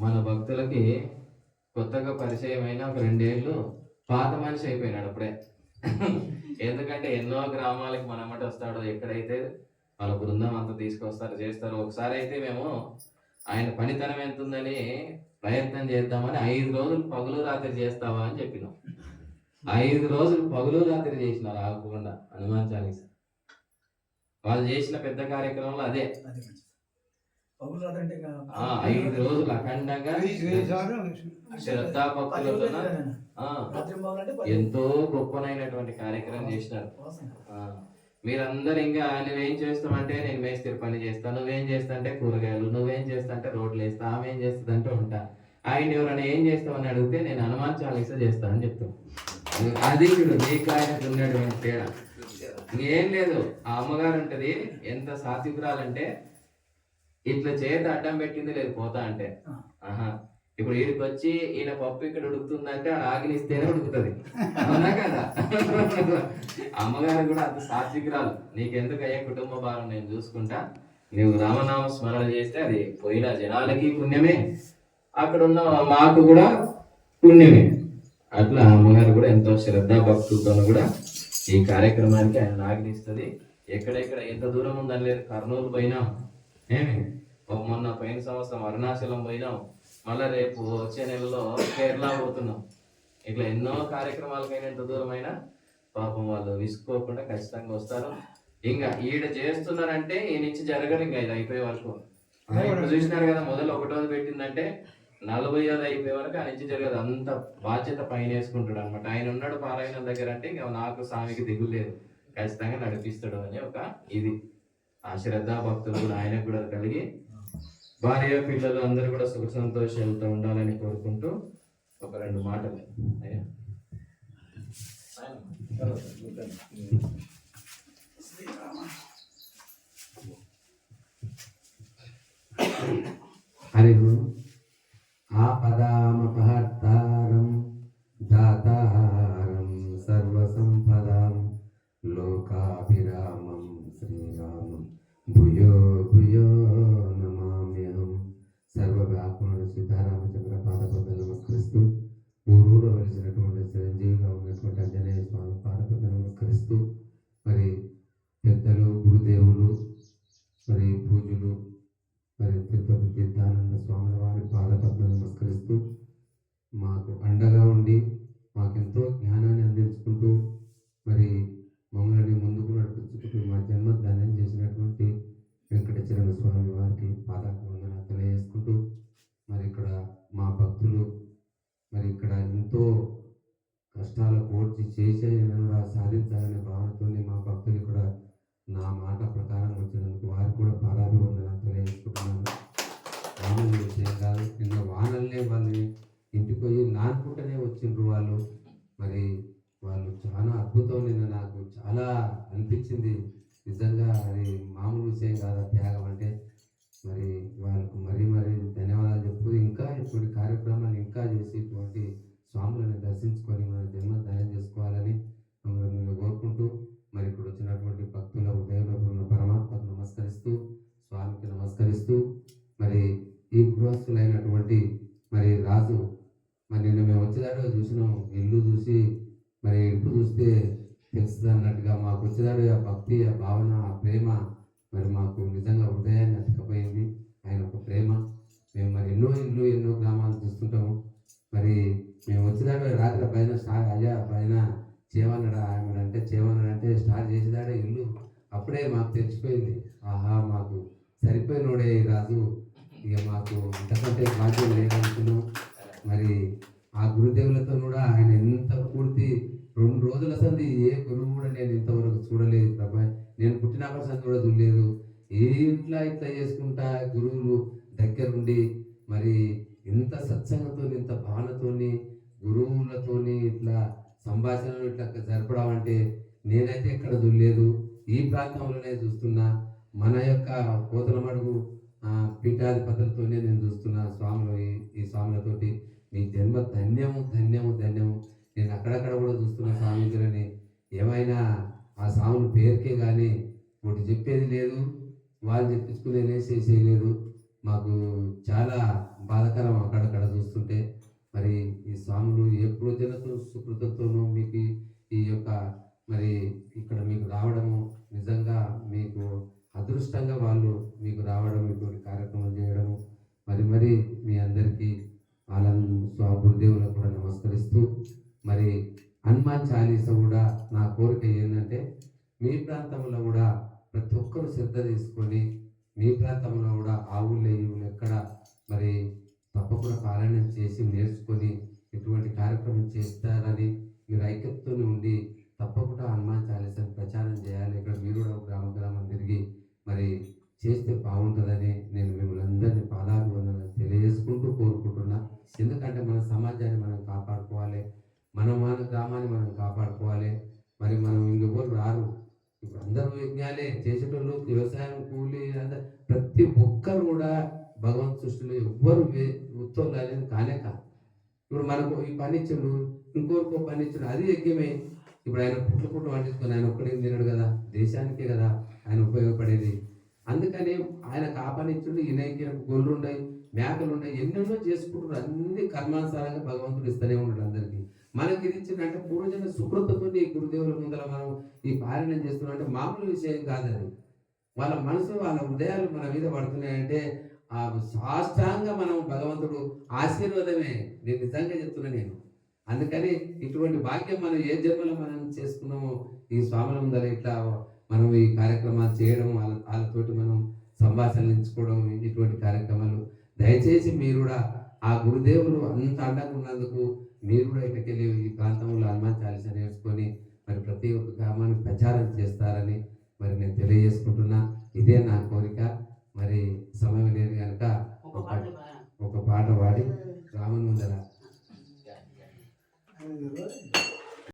మన భక్తులకి కొత్తగా పరిచయం అయిన ఒక రెండేళ్ళు పాత మనిషి అయిపోయినాడు అప్పుడే. ఎందుకంటే ఎన్నో గ్రామాలకి మనమట వస్తాడో ఎక్కడైతే వాళ్ళ బృందం అంతా తీసుకొస్తారు చేస్తారు ఒకసారి అయితే మేము ఆయన పనితనం ఎంత ఉందని ప్రయత్నం చేద్దామని ఐదు రోజులు పగులు రాత్రి చేస్తావా అని చెప్పినాం. ఐదు రోజులు పగులు రాత్రి చేసినారు ఆగకుండా హనుమాన్ చాలీస. వాళ్ళు చేసిన పెద్ద కార్యక్రమంలో అదే అది మంచిది. పౌరులు రాదంటే ఇంకా ఆ, ఐదు రోజులు అఖండంగా శ్రద్ధా పది రోజులు భక్తులతో అయిపోయింది. ఆ, రాత్రి మొదలంటే పది ఎంతో గొప్పనైనటువంటి కార్యక్రమం చేసినారు. మీరందరూ ఇంకా నువ్వేం చేస్తామంటే నేను మేస్త్రి పని చేస్తా నువ్వేం చేస్తా అంటే కూరగాయలు నువ్వేం చేస్తా అంటే రోడ్లు వేస్తా ఆమె ఏం చేస్తుంది అంటే ఉంటా. ఆయన ఎవరైనా ఏం చేస్తామని అడిగితే నేను హనుమాన్ చాలీసా చేస్తా అని చెప్తాను అది చూడు నీకు ఆయనకు ఉన్నటువంటి తేడా. ఇంకేం లేదు. ఆ అమ్మగారు ఉంటది ఎంత సాత్వికురాలంటే ఇట్లా చేత అడ్డం పెట్టింది లేదు పోతా అంటే. ఆహా. ఇప్పుడు వీడికి వచ్చి ఈయన పప్పు ఇక్కడ ఉడుకుతుందంటే ఆడ ఆగిలిస్తేనే ఉడుకుతుంది. అవునా కదా? అమ్మగారు కూడా అంత సాత్వికురాలు. నీకెందుకు అయ్యే కుటుంబ భారం నేను చూసుకుంటా? నువ్వు రామనామ స్మరణ చేస్తే అది పోయిన జనాలకి పుణ్యమే. అక్కడ ఉన్న మాకు కూడా పుణ్యమే. అట్లా అమ్మగారు కూడా ఎంతో శ్రద్ధ భక్తులతో కూడా ఈ కార్యక్రమానికి ఆయన ఆగ్నిస్తుంది ఎక్కడెక్కడ ఎంత దూరం ఉందని లేదు కర్నూలు పోయినాం. ఏమి? మొన్న పోయిన సంవత్సరం అరుణాచలం పోయినాం. మళ్ళా రేపు వచ్చే నెలలో కేరళ పోతున్నాం. ఇట్లా ఎన్నో కార్యక్రమాలకైనా ఎంత దూరం అయినా పాపం వాళ్ళు విసుకోకుండా ఖచ్చితంగా వస్తారు. ఇంకా ఈడ చేస్తున్నారంటే ఈ నుంచి జరగదు ఇంకా ఇది అయిపోయే వరకు. చూసినారు కదా మొదలు ఒకటోది పెట్టిందంటే నలభైది అయిపోయే వరకు ఆ నుంచి జరగదు. అంత బాధ్యత పైన వేసుకుంటాడు అనమాట ఆయన ఉన్నాడు పారాయణం దగ్గర అంటే ఇంకా నాకు స్వామికి దిగులు లేదు ఖచ్చితంగా నడిపిస్తాడు అని ఒక ఇది. ఆ శ్రద్ధా భక్తులు కూడా ఆయనకు కూడా కలిగి భార్య పిల్లలు అందరూ కూడా సుఖ సంతోషాలతో ఉండాలని కోరుకుంటూ ఒక రెండు మాటలు అయ్యా. హరి గురు పెద్దలు గురుదేవులు మరి పూజలు మరి తిరుపతి తీర్థానంద స్వామి వారి పాదపద్మ నమస్కరిస్తూ మాకు అండగా ఉండి మాకెంతో జ్ఞానాన్ని అందించుకుంటూ మరి మమ్మల్ని ముందుకు నడిపించుకుంటూ మా జన్మ ధన్యం చేసినటువంటి వెంకటచరణ స్వామి వారికి పాదాభివందన తెలియజేసుకుంటూ మరి ఇక్కడ మా భక్తులు మరి ఇక్కడ ఎంతో కష్టాల కోర్చి చేసే మరి వాళ్ళు చాలా అద్భుతం నిన్న నాకు చాలా అనిపించింది. నిజంగా అది మామూలు విషయం కాదు త్యాగం అంటే. మరి వాళ్ళకు మరీ మరీ ధన్యవాదాలు చెప్తూ ఇంకా ఇటువంటి కార్యక్రమాలు ఇంకా చేసి ఇటువంటి స్వాములను దర్శించుకొని మన జన్మ ధన్యం చేసుకోవాలని మిమ్మల్ని కోరుకుంటూ మరి ఇప్పుడు వచ్చినటువంటి భక్తుల ఉదయంలో ఉన్న పరమాత్మకు నమస్కరిస్తూ స్వామికి నమస్కరిస్తూ మరి ఈ గృహస్థులైనటువంటి మరి రాజు మరి నిన్న మేము వచ్చేదాడు చూసినాం ఇల్లు చూసి మరి ఇల్లు చూస్తే తెలుస్తుంది అన్నట్టుగా మాకు వచ్చేదాడు ఆ భక్తి ఆ భావన ఆ ప్రేమ మరి మాకు నిజంగా హృదయాన్ని అతికపోయింది. ఆయన ఒక ప్రేమ. మేము మరి ఎన్నో ఇల్లు ఎన్నో గ్రామాలు చూస్తుంటాము. మరి మేము వచ్చేదాడు రాత్రి పైన స్టార్ అయ్యా పైన చేయమన్నాడు ఆయన అంటే చేయమన్నాడు అంటే స్టార్ట్ చేసేదాడే ఇల్లు అప్పుడే మాకు తెలిసిపోయింది. ఆహా మాకు సరిపోయినోడే రాజు. ఇక మాకు ఇంతకంటే భాగ్యం లేదనుకున్నాం గురుదేవులతో కూడా ఆయన ఎంత పూర్తి రెండు రోజుల సంది ఏ గురువు కూడా నేను ఇంతవరకు చూడలేదు ప్రభా. నేను పుట్టినప్పటి సంది కూడా చూడలేదు. ఏ ఇంట్లో ఇట్లా చేసుకుంటా గురువులు దగ్గరుండి మరి ఇంత సత్సంగంతో ఇంత భావనతోని గురువులతోని ఇట్లా సంభాషణలు ఇట్లా జరపడం అంటే నేనైతే ఎక్కడ చూడలేదు. ఈ ప్రాంతంలోనే చూస్తున్నా. మన యొక్క కోతలమడుగు ఆ, పీఠాధిపతులతోనే నేను చూస్తున్నా స్వాములు ఈ ఈ స్వాములతోటి. మీ జన్మ ధన్యము ధన్యము ధన్యము. నేను అక్కడక్కడ కూడా చూస్తున్న స్వామీజులని ఏమైనా ఆ స్వాముల పేరుకే కానీ ఒకటి చెప్పేది లేదు. వాళ్ళు చెప్పించుకునేది చేసేయలేదు మాకు చాలా బాధాకరం అక్కడక్కడ చూస్తుంటే. మరి ఈ స్వాములు ఏ పూజలతో సుకృతంతోనూ మీకు ఈ- ఈ యొక్క మరి ఇక్కడ మీకు రావడము నిజంగా మీకు అదృష్టంగా వాళ్ళు మీకు రావడం ఇటువంటి కార్యక్రమం చేయడము మరి మరి మీ అందరికీ వాళ్ళను స్వా గురుదేవులకు కూడా నమస్కరిస్తూ మరి హనుమాన్ చాలీస కూడా నా కోరిక ఏంటంటే మీ ప్రాంతంలో కూడా ప్రతి ఒక్కరు శ్రద్ధ తీసుకొని మీ ప్రాంతంలో కూడా ఆవులు ఈవులు ఎక్కడ మరి తప్పకుండా పారాయణం చేసి నేర్చుకొని ఇటువంటి కార్యక్రమం చేస్తారని మీరు ఐక్యతతో ఉండి తప్పకుండా హనుమాన్ చాలీసాని ప్రచారం చేయాలి. ఇక్కడ మీరు కూడా గ్రామ గ్రామం తిరిగి మరి చేస్తే బాగుంటుందని నేను మిమ్మల్ని అందరినీ పాదాభివందనలు తెలియజేసుకుంటూ కోరుకుంటున్నా. ఎందుకంటే మన సమాజాన్ని మనం కాపాడుకోవాలి. మన మన గ్రామాన్ని మనం కాపాడుకోవాలి. మరి మనం ఇంకెవరు రారు. ఇప్పుడు అందరూ యజ్ఞాలే చేసేటోళ్ళు వ్యవసాయం కూలి అంత ప్రతి ఒక్కరు కూడా భగవంతు సృష్టిలో ఎవ్వరు ఉత్తోళ్ళు కానే కాదు. ఇప్పుడు మనకు ఈ పని ఇచ్చిండు ఇంకొకరికి పని ఇచ్చిండు అది యజ్ఞమే. ఇప్పుడు ఆయన పుట్ల పుట్ల పండించుకొని ఆయన ఒక్కడేం తినడు కదా. దేశానికే కదా ఆయన ఉపయోగపడేది. అందుకని ఆయన కాపానిచ్చుడు ఈయనకి గొర్రెలు ఉన్నాయి మేకలు ఉన్నాయి ఎన్నెన్నో చేసుకుంటారు అన్ని కర్మానుసారంగా భగవంతుడు ఇస్తూనే ఉన్నాడు అందరికీ. మనకి విధించిన ఇచ్చిందంటే పూర్వజన శుభ్రతతో ఈ గురుదేవుల ముందర మనం ఈ పాలన చేస్తున్నాం. అంటే మామూలు విషయం కాదని వాళ్ళ మనసు వాళ్ళ హృదయాలు మన మీద పడుతున్నాయంటే ఆ సాష్టాంగ మనం భగవంతుడు ఆశీర్వాదమే. నేను నిజంగా చెప్తున్నా నేను. అందుకని ఇటువంటి భాగ్యం మనం ఏ జన్మలో మనం చేసుకున్నామో ఈ స్వాముల ముందర ఇట్లా మనం ఈ కార్యక్రమాలు చేయడం వాళ్ళ వాళ్ళతోటి మనం సంభాషణించుకోవడం ఇటువంటి కార్యక్రమాలు. దయచేసి మీరు కూడా ఆ గురుదేవులు అంత అండగా ఉన్నందుకు మీరు కూడా ఇటుకెళ్ళి ఈ ప్రాంతంలో హనుమాన్ చాలీస నేర్చుకొని మరి ప్రతి ఒక్క గ్రామానికి ప్రచారం చేస్తారని మరి నేను తెలియజేసుకుంటున్నా. ఇదే నా కోరిక. మరి సమయం